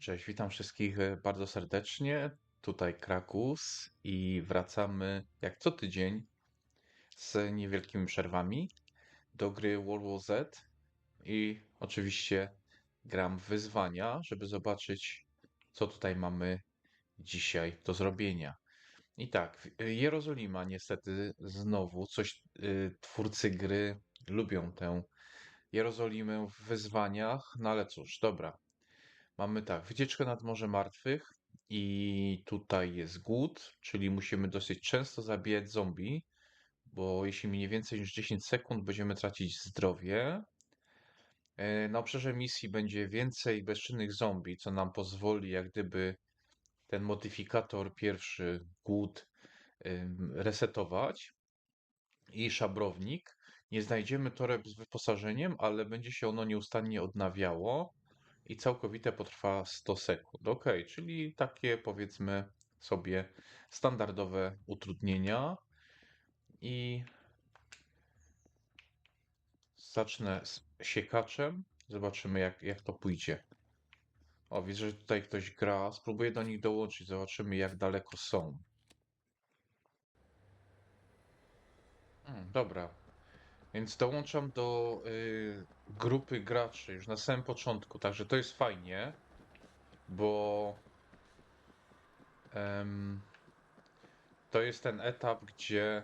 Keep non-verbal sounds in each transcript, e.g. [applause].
Cześć, witam wszystkich e, bardzo serdecznie. Tutaj Krakus i wracamy jak co tydzień z niewielkimi przerwami do gry World War Z i oczywiście gram wyzwania, żeby zobaczyć co tutaj mamy dzisiaj do zrobienia. I tak, e, Jerozolima niestety znowu coś y, twórcy gry lubią tę Jerozolimę w wyzwaniach, no ale cóż, dobra. Mamy tak, wycieczkę nad Morze Martwych i tutaj jest głód, czyli musimy dosyć często zabijać zombie, bo jeśli minie więcej niż 10 sekund, będziemy tracić zdrowie. E, Na obszarze misji będzie więcej bezczynnych zombie, co nam pozwoli jak gdyby ten modyfikator pierwszy, głód, resetować. I szabrownik. Nie znajdziemy toreb z wyposażeniem, ale będzie się ono nieustannie odnawiało i całkowite potrwa 100 sekund. Ok, czyli takie powiedzmy sobie standardowe utrudnienia. I zacznę z siekaczem. Zobaczymy, jak, jak to pójdzie. O, widzę, że tutaj ktoś gra. Spróbuję do nich dołączyć. Zobaczymy, jak daleko są. Hmm, dobra. Więc dołączam do y, grupy graczy już na samym początku, także to jest fajnie, bo em, to jest ten etap, gdzie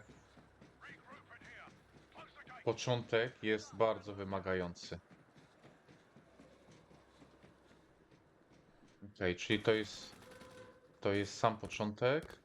początek jest bardzo wymagający. Ok, czyli to jest to jest sam początek.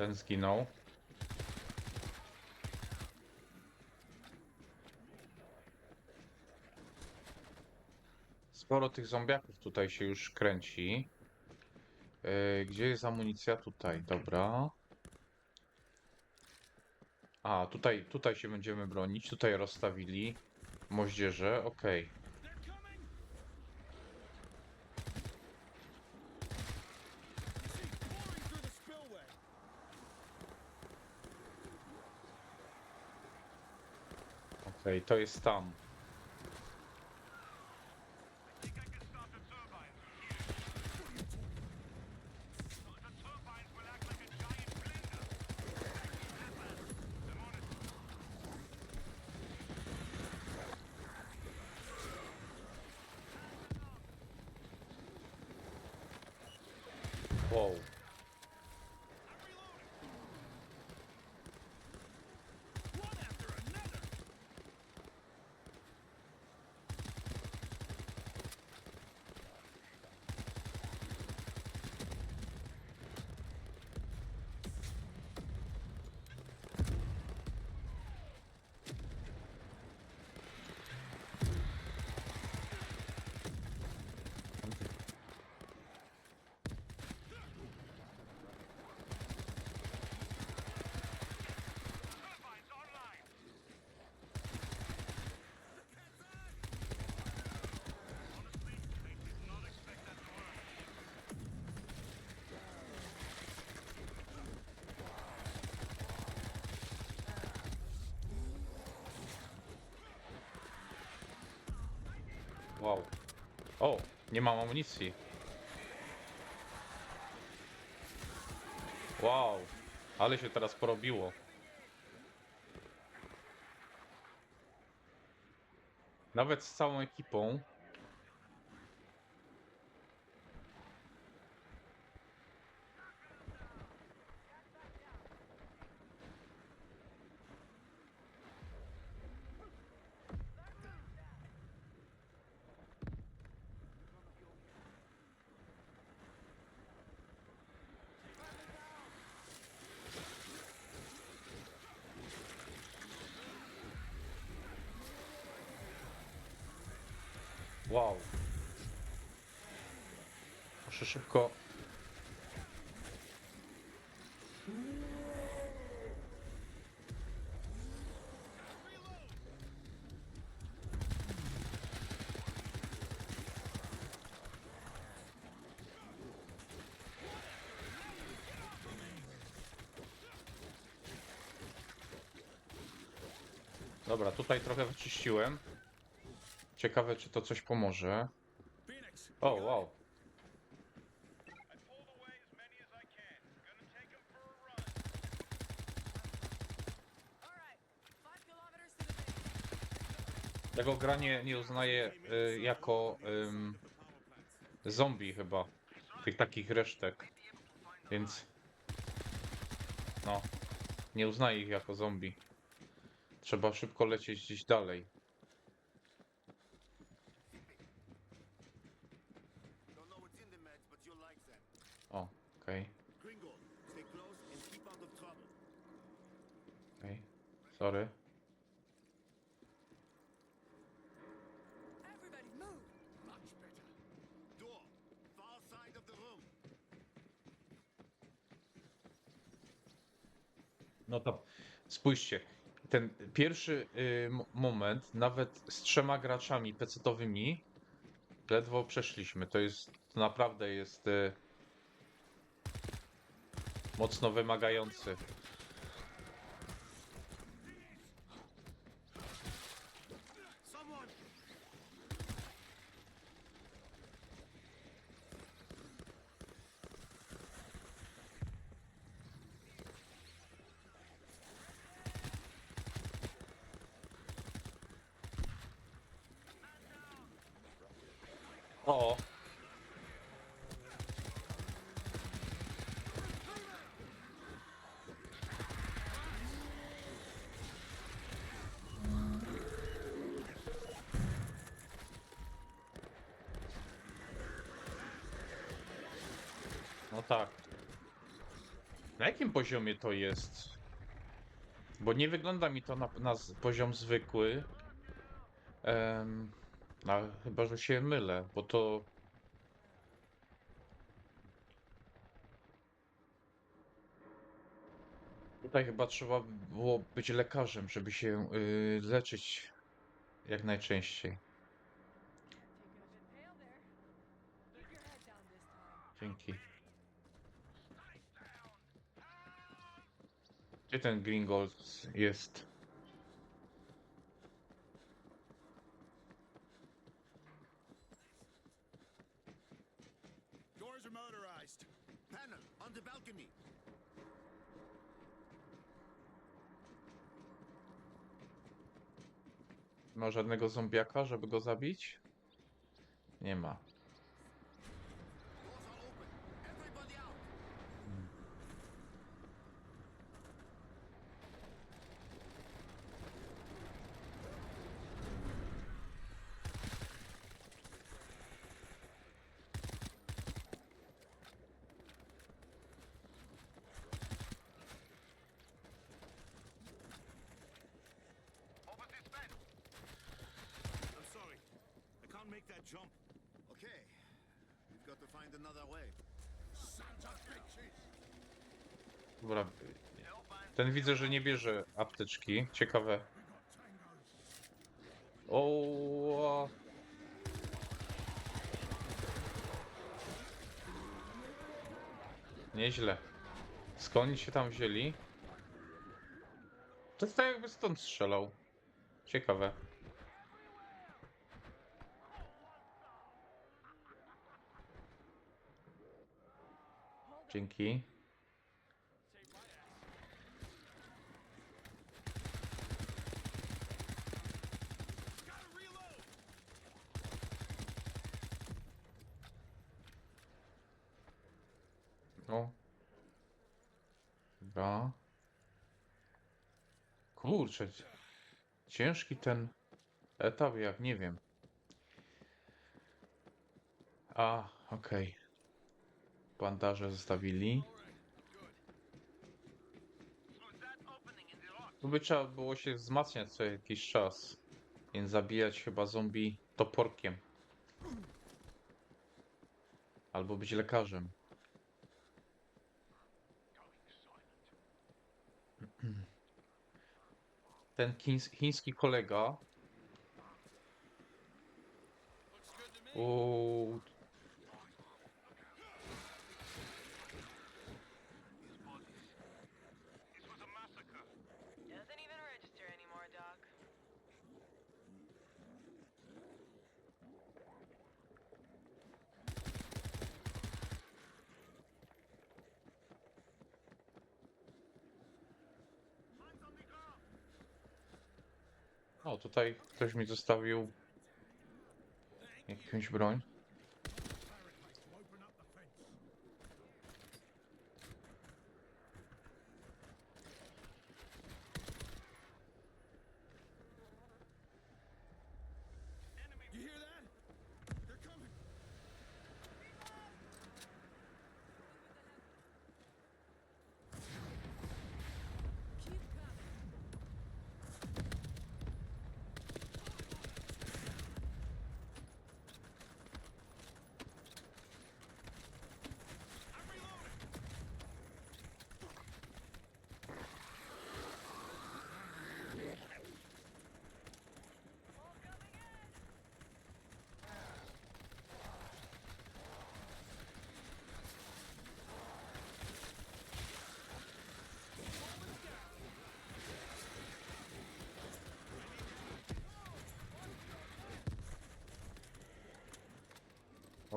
Ten zginął. Sporo tych zombiaków tutaj się już kręci. Yy, gdzie jest amunicja? Tutaj, dobra. A, tutaj, tutaj się będziemy bronić. Tutaj rozstawili moździerze. Okej. They're Okej, to jest tam. think Wow. O, nie mam amunicji. Wow, ale się teraz porobiło. Nawet z całą ekipą. Wow. Muszę szybko. Dobra, tutaj trochę wyczyściłem. Ciekawe, czy to coś pomoże. O, wow. Tego gra nie, nie uznaje y, jako ym, zombie chyba. Tych takich resztek. Więc. No. Nie uznaje ich jako zombie. Trzeba szybko lecieć gdzieś dalej. In the meds, No to spójrzcie. Ten pierwszy y, mo- moment, nawet z trzema graczami pecetowymi, ledwo przeszliśmy. To jest, to naprawdę jest y, mocno wymagający. O! No tak. Na jakim poziomie to jest? Bo nie wygląda mi to na, na poziom zwykły. Em, a chyba, że się mylę, bo to. Tutaj chyba trzeba było być lekarzem, żeby się y, leczyć jak najczęściej. Dzięki. Gdzie ten Gringold jest? Ma żadnego zombiaka, żeby go zabić? Nie ma. Make that jump. Okay. We've got to find another way. Sons of bitches. Dobra. Ten widzę, że nie bierze apteczki. Ciekawe. O. Nieźle. Skąd oni się tam wzięli? To jest tak jakby stąd strzelał. Ciekawe. Dzięki. No. Dobra. Kurczę. Ciężki ten etap, jak nie wiem. A, okej. Bandaże zostawili. Tu by trzeba było się wzmacniać co jakiś czas. Więc zabijać chyba zombie toporkiem. Albo być lekarzem. [clears throat] Ten chińs- chiński kolega. Uuu, o tutaj ktoś mi zostawił jakąś broń.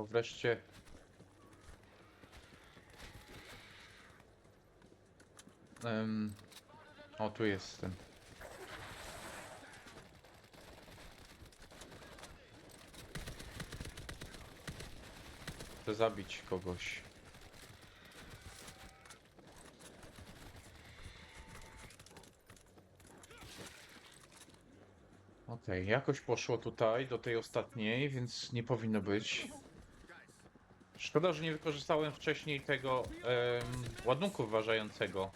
O wreszcie. Em, o tu jestem. Chcę zabić kogoś. Okej, jakoś poszło tutaj do tej ostatniej, więc nie powinno być. Szkoda, że nie wykorzystałem wcześniej tego ładunku wyważającego.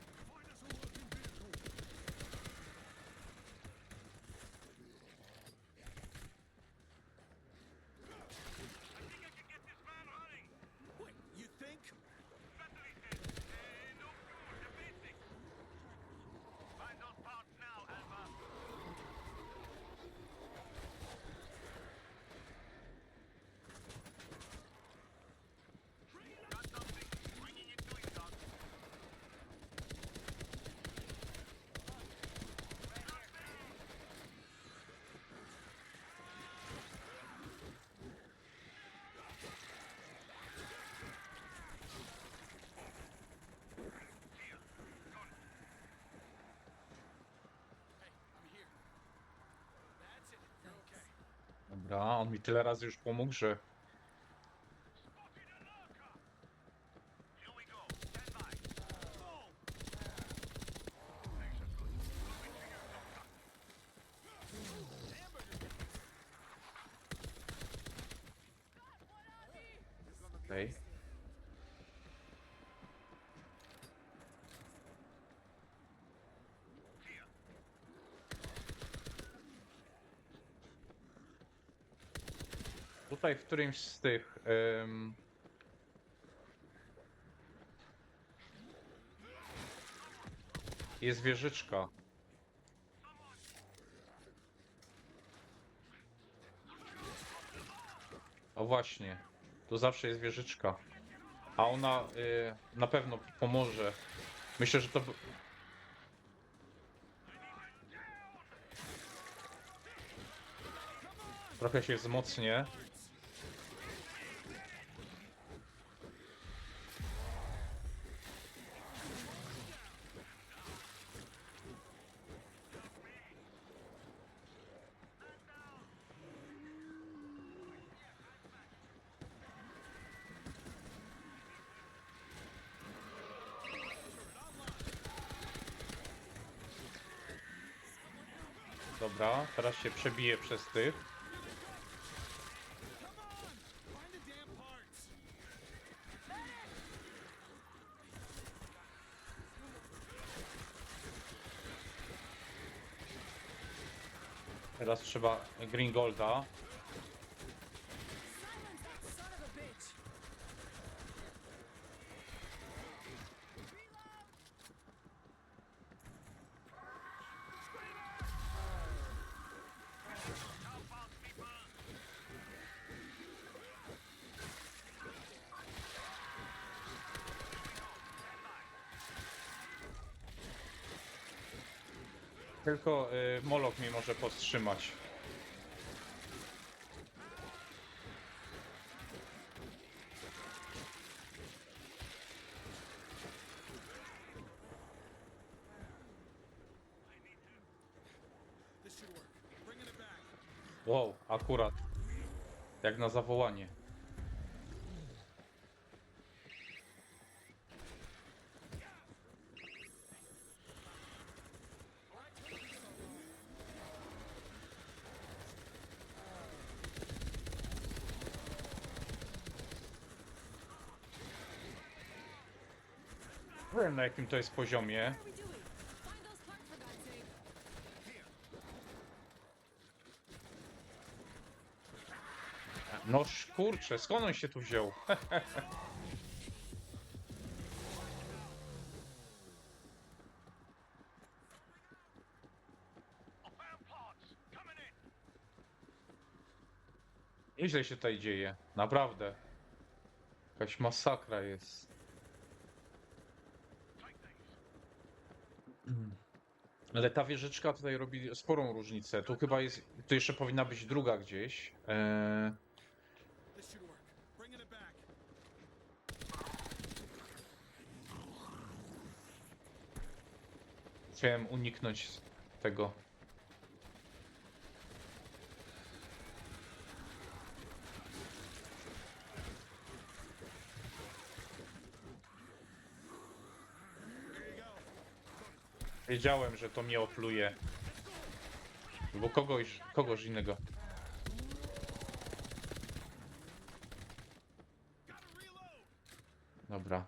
Dobra, on mi tyle razy już pomógł, że Here we go. Stand by. Okej. Tutaj w którymś z tych em, jest wieżyczka. O właśnie, tu zawsze jest wieżyczka. A ona y, na pewno pomoże. Myślę, że to. Trochę się wzmocnię. Dobra, teraz się przebiję przez tych. Teraz trzeba Green Golda. Tylko y, Molok mnie może powstrzymać. Wow, akurat. Jak na zawołanie. Nie wiem na jakim to jest poziomie. No kurczę, skąd on się tu wziął? [laughs] Nieźle się tutaj dzieje, naprawdę. Jakaś masakra jest. Ale ta wieżyczka tutaj robi sporą różnicę. Tu chyba jest, tu jeszcze powinna być druga gdzieś. Eee, chciałem uniknąć tego. Wiedziałem, że to mnie opluje. Bo kogoś, kogoś innego. Dobra.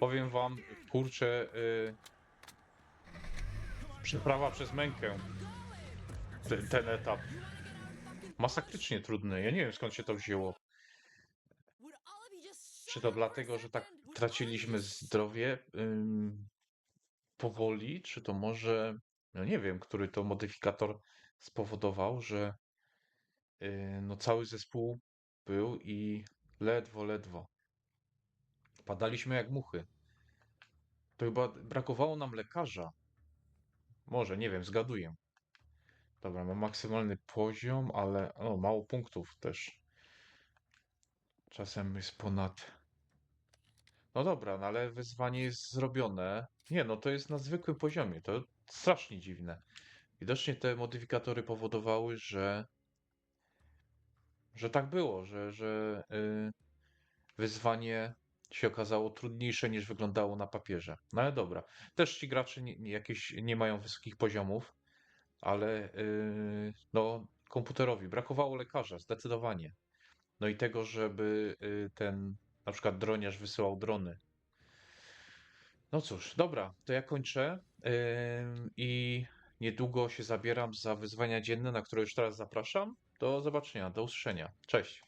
Powiem wam, kurczę, y, przeprawa przez mękę. Ten, ten etap. Masakrycznie trudny. Ja nie wiem skąd się to wzięło. Czy to dlatego, że tak traciliśmy zdrowie ym, powoli, czy to może, no nie wiem, który to modyfikator spowodował, że yy, no cały zespół był i ledwo, ledwo. Padaliśmy jak muchy. To chyba brakowało nam lekarza. Może, nie wiem, zgaduję. Dobra, mam maksymalny poziom, ale o, mało punktów też. Czasem jest ponad. No dobra, no ale wyzwanie jest zrobione. Nie, no to jest na zwykłym poziomie. To strasznie dziwne. Widocznie te modyfikatory powodowały, że że tak było, że, że y, wyzwanie się okazało trudniejsze niż wyglądało na papierze. No ale dobra. Też ci gracze nie, nie, jakieś nie mają wysokich poziomów, ale y, no komputerowi brakowało lekarza, zdecydowanie. No i tego, żeby y, ten na przykład droniarz wysyłał drony. No cóż, dobra, to ja kończę ym, i niedługo się zabieram za wyzwania dzienne, na które już teraz zapraszam. Do zobaczenia, do usłyszenia. Cześć.